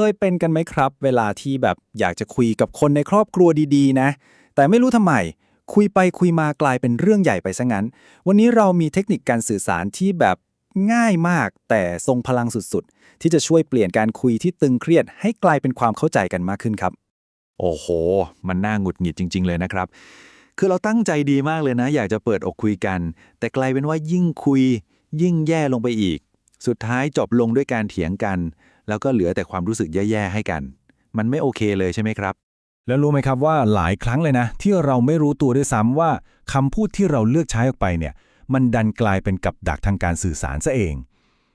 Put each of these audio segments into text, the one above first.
เคยเป็นกันไหมครับ เวลาที่แบบอยากจะคุยกับคนในครอบครัวดีๆ นะ แต่ไม่รู้ทำไม คุยไปคุยมากลายเป็นเรื่องใหญ่ไปซะงั้น วันนี้เรามีเทคนิคการสื่อสารที่แบบง่ายมาก แต่ทรงพลังสุดๆ ที่จะช่วยเปลี่ยนการคุยที่ตึงเครียด ให้กลายเป็นความเข้าใจกันมากขึ้นครับ โอ้โห มันน่าหงุดหงิดจริง ๆ เลยนะครับ คือเราตั้งใจดีมากเลยนะ อยากจะเปิดอกคุยกัน แต่กลายเป็นว่ายิ่งคุย ยิ่งแย่ลงไปอีก สุดท้ายจบลงด้วยการเถียงกัน แล้วก็เหลือแต่ความรู้สึกแย่ๆให้กัน มันไม่โอเคเลยใช่ไหมครับ แล้วรู้ไหมครับว่าหลายครั้งเลยนะ ที่เราไม่รู้ตัวด้วยซ้ำว่าคำพูดที่เราเลือกใช้ออกไปเนี่ย มันดันกลายเป็นกับดักทางการสื่อสารซะเอง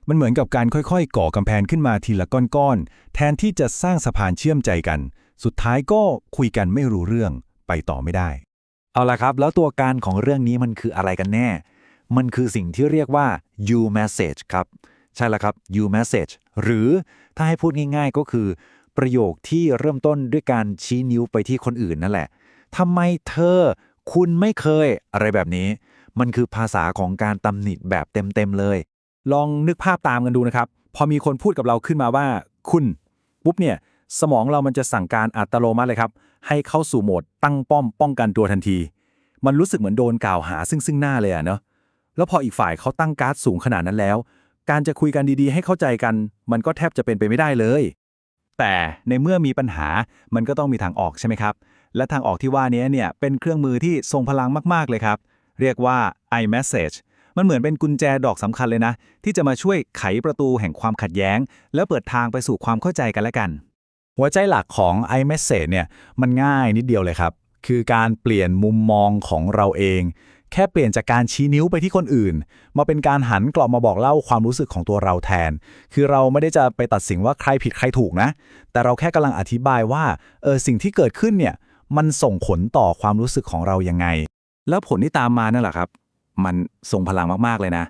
มันเหมือนกับการค่อยๆ ก่อกำแพงขึ้นมาทีละก้อนๆแทนที่จะสร้างสะพานเชื่อมใจกัน สุดท้ายก็คุยกันไม่รู้เรื่องไปต่อไม่ได้ เอาละครับ แล้วตัวการของเรื่องนี้มันคืออะไรกันแน่ มันคือสิ่งที่เรียกว่า you message ครับ ใช่แล้วครับ you message หรือถ้าให้พูดง่ายๆก็คือ ประโยคที่เริ่มต้นด้วยการชี้นิ้วไปที่คนอื่นนั่นแหละทำไมเธอ คุณไม่เคย อะไรแบบนี้ มันคือภาษาของการตำหนิแบบเต็มๆเลย ลองนึกภาพตามกันดูนะครับ พอมีคนพูดกับเราขึ้นมาว่า คุณ ปุ๊บเนี่ย สมองเรามันจะสั่งการอัตโนมัติเลยครับ ให้เข้าสู่โหมดตั้งป้อมป้องกันตัวทันที มันรู้สึกเหมือนโดนกล่าวหาซึ่งซึ่งหน้าเลยอะเนาะแล้วพออีกฝ่ายเขาตั้งการ์ดสูงขนาดนั้นแล้ว การจะคุยกันดีๆ ให้เข้าใจกัน มันก็แทบจะเป็นไปไม่ได้เลย แต่ในเมื่อมีปัญหามันก็ต้องมีทางออกใช่ไหมครับ และทางออกที่ว่านี้เนี่ยเป็นเครื่องมือที่ทรงพลังมากๆเลยครับ เรียกว่า iMessage มันเหมือนเป็นกุญแจดอกสำคัญเลยนะ ที่จะมาช่วยไขประตูแห่งความขัดแย้ง แล้วเปิดทางไปสู่ความเข้าใจกันและกัน หัวใจหลักของ iMessage เนี่ยมันง่ายนิดเดียวเลยครับ คือการเปลี่ยนมุมมองของเราเอง แค่เปลี่ยนจากการชี้นิ้วไปที่คนอื่น มาเป็นการหันกลับมาบอกเล่าความรู้สึกของตัวเราแทน คือเราไม่ได้จะไปตัดสินว่าใครผิดใครถูกนะ แต่เราแค่กำลังอธิบายว่าเออสิ่งที่เกิดขึ้นเนี่ยมันส่งผลต่อความรู้สึกของเรายังไง แล้วผลที่ตามมานั่นแหละครับ มันทรงพลังมากๆเลยนะ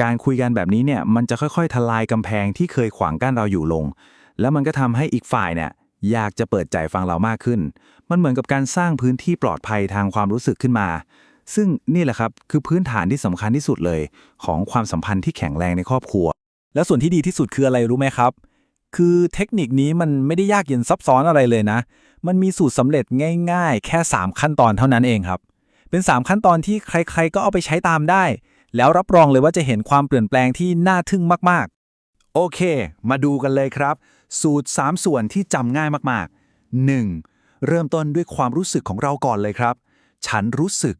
การคุยกันแบบนี้เนี่ยมันจะค่อยๆ ทลายกำแพงที่เคยขวางกั้นเราอยู่ลง แล้วมันก็ทำให้อีกฝ่ายเนี่ย อยากจะเปิดใจฟังเรามากขึ้น มันเหมือนกับการสร้างพื้นที่ปลอดภัยทางความรู้สึกขึ้นมา ซึ่งนี่แหละครับคือพื้นฐานที่สำคัญที่สุดเลย ของความสัมพันธ์ที่แข็งแรงในครอบครัว แล้วส่วนที่ดีที่สุดคืออะไรรู้ไหมครับ คือเทคนิคนี้มันไม่ได้ยากเย็นซับซ้อนอะไรเลยนะ มันมีสูตรสำเร็จง่าย ๆ แค่ 3 ขั้นตอนเท่านั้นเองครับ เป็น 3 ขั้นตอนที่ใคร ๆ ก็เอาไปใช้ตามได้ แล้วรับรองเลยว่าจะเห็นความเปลี่ยนแปลงที่น่าทึ่งมากๆ โอเค มาดูกันเลยครับ สูตร 3 ส่วนที่จำง่ายมากๆ 1. เริ่มต้นด้วยความรู้สึกของเราก่อนเลยครับ ฉันรู้สึก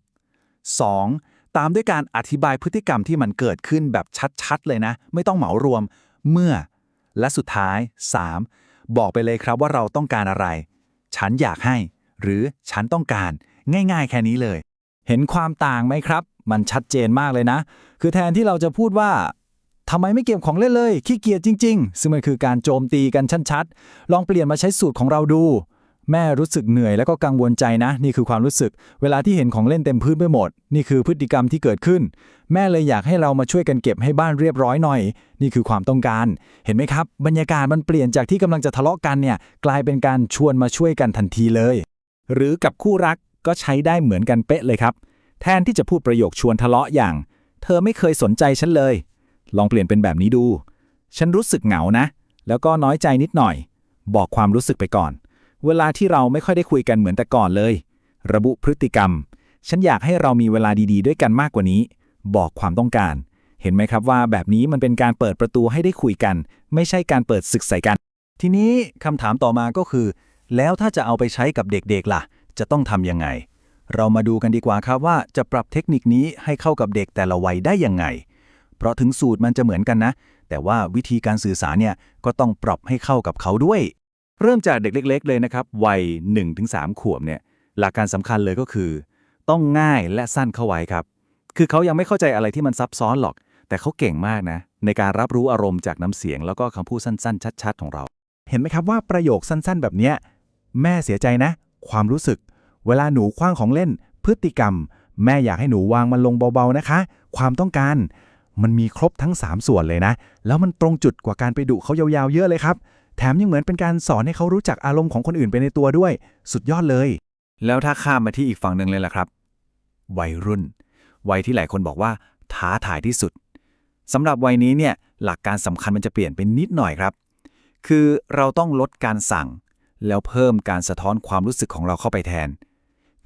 2. ตามด้วยการอธิบายพฤติกรรมที่มันเกิดขึ้นแบบชัดๆ เลยนะ ไม่ต้องเหมารวม เมื่อ และสุดท้าย 3. บอกไปเลยครับว่าเราต้องการอะไร ฉันอยากให้ หรือฉันต้องการ ง่าย ๆ แค่นี้เลย เห็นความต่างไหมครับ มันชัดเจนมากเลยนะ คือแทนที่เราจะพูดว่า ทำไมไม่เก็บของเล่นเลย ขี้เกียจจริง ๆ ซึ่งมันคือการโจมตีกันชัดๆ ลองเปลี่ยนมาใช้สูตรของเราดู แม่รู้สึกเหนื่อยแล้วก็กังวลใจนะ นี่คือความรู้สึก เวลาที่เห็นของเล่นเต็มพื้นไปหมด นี่คือพฤติกรรมที่เกิดขึ้น แม่เลยอยากให้เรามาช่วยกันเก็บให้บ้านเรียบร้อยหน่อย นี่คือความต้องการ เห็นไหมครับ บรรยากาศมันเปลี่ยนจากที่กำลังจะทะเลาะกันเนี่ยกลายเป็นการชวนมาช่วยกันทันทีเลย หรือกับคู่รักก็ใช้ได้เหมือนกันเป๊ะเลยครับ แทนที่จะพูดประโยคชวนทะเลาะอย่าง เธอไม่เคยสนใจฉันเลย ลองเปลี่ยนเป็นแบบนี้ดู ฉันรู้สึกเหงานะ แล้วก็น้อยใจนิดหน่อย บอกความรู้สึกไปก่อน เวลาที่เราไม่ค่อยได้คุยกันเหมือนแต่ก่อนเลย ระบุพฤติกรรม ฉันอยากให้เรามีเวลาดีๆ ด้วยกันมากกว่านี้ บอกความต้องการ เห็นไหมครับว่าแบบนี้มันเป็นการเปิดประตูให้ได้คุยกัน ไม่ใช่การเปิดศึกใส่กัน ทีนี้คำถามต่อมาก็คือ แล้วถ้าจะเอาไปใช้กับเด็กๆล่ะ จะต้องทำยังไง เรามาดูกันดีกว่าครับว่าจะปรับเทคนิคนี้ให้เข้ากับเด็กแต่ละวัยได้ยังไง เพราะถึงสูตรมันจะเหมือนกันนะ แต่ว่าวิธีการสื่อสารเนี่ยก็ต้องปรับให้เข้ากับเขาด้วย เริ่มจากเด็กเล็ก ๆ เลยนะครับ วัย 1-3 ขวบเนี่ยหลักการสำคัญเลยก็คือ ต้องง่ายและสั้นเข้าไว้ครับ คือเขายังไม่เข้าใจอะไรที่มันซับซ้อนหรอก แต่เขาเก่งมากนะ ในการรับรู้อารมณ์จากน้ำเสียง แล้วก็คำพูดสั้น ๆ ชัด ๆ ของเรา เห็นไหมครับว่าประโยคสั้น ๆ แบบเนี้ยแม่เสียใจนะ ความรู้สึก เวลาหนูคว้างของเล่น พฤติกรรม แม่อยากให้หนูวางมันลงเบาๆนะคะ ความต้องการ มันมีครบทั้ง 3 ส่วนเลยนะ แล้วมันตรงจุดกว่าการไปดุเขายาวๆเยอะเลยครับ แถมยังเหมือนเป็นการสอนให้เขารู้จักอารมณ์ของคนอื่นไปในตัวด้วย สุดยอดเลย แล้วถ้าข้ามมาที่อีกฝั่งหนึ่งเลยล่ะครับ วัยรุ่น วัยที่หลายคนบอกว่า ท้าทายที่สุดสำหรับวัยนี้เนี่ยหลักการสำคัญมันจะเปลี่ยนไปนิดหน่อยครับ คือเราต้องลดการสั่ง แล้วเพิ่มการสะท้อนความรู้สึกของเราเข้าไปแทน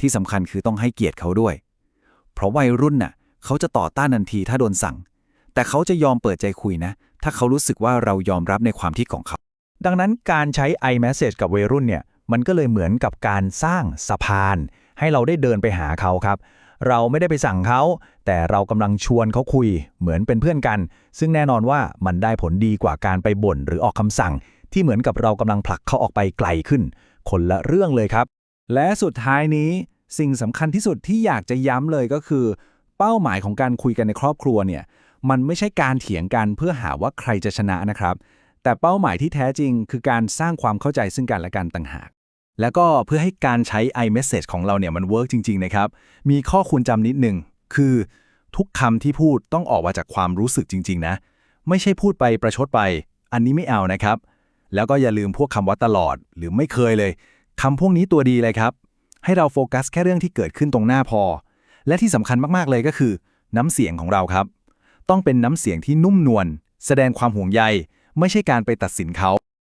ที่สำคัญคือต้องให้เกียรติเขาด้วย เพราะวัยรุ่นน่ะเขาจะต่อต้านทันทีถ้าโดนสั่ง แต่เขาจะยอมเปิดใจคุยนะ ถ้าเขารู้สึกว่าเรายอมรับในความคิดของเขา ดังนั้นการใช้ iMessage กับวัยรุ่นเนี่ยมันก็เลยเหมือนกับการสร้างสะพาน ให้เราได้เดินไปหาเขาครับ เราไม่ได้ไปสั่งเขา แต่เรากำลังชวนเขาคุย เหมือนเป็นเพื่อนกัน ซึ่งแน่นอนว่ามันได้ผลดีกว่าการไปบ่นหรือออกคำสั่ง ที่เหมือนกับเรากำลังผลักเขาออกไปไกลขึ้น คนละเรื่องเลยครับ และสุดท้ายนี้สิ่งสำคัญที่สุดที่อยากจะย้ำเลยก็คือ เป้าหมายของการคุยกันในครอบครัวเนี่ย มันไม่ใช่การเถียงกันเพื่อหาว่าใครจะชนะนะครับ แต่เป้าหมายที่แท้จริง คือการสร้างความเข้าใจซึ่งกันและกันต่างหาก แล้วก็เพื่อให้การใช้ iMessage ของเราเนี่ยมันเวิร์กจริง ๆ นะครับ มีข้อควรจำนิดหนึ่งคือทุกคำที่พูดต้องออกมาจากความรู้สึกจริง ๆ นะ ไม่ใช่พูดไปประชดไป อันนี้ไม่เอานะครับ แล้วก็อย่าลืมพวกคำว่าตลอด หรือไม่เคยเลยคำพวกนี้ตัวดีเลยครับ ให้เราโฟกัสแค่เรื่องที่เกิดขึ้นตรงหน้าพอ และที่สำคัญมากๆเลยก็คือ น้ำเสียงของเราครับ ต้องเป็นน้ำเสียงที่นุ่มนวลแสดงความห่วงใย ไม่ใช่การไปตัดสินเขา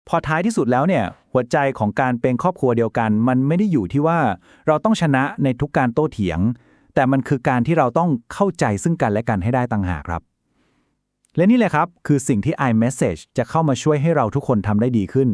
พอท้ายที่สุดแล้วเนี่ย หัวใจของการเป็นครอบครัวเดียวกัน มันไม่ได้อยู่ที่ว่าเราต้องชนะในทุกการโต้เถียง แต่มันคือการที่เราต้องเข้าใจซึ่งกันและกันให้ได้ต่างหากครับ และนี่แหละครับ คือสิ่งที่ iMessage จะเข้ามาช่วยให้เราทุกคนทำได้ดีขึ้น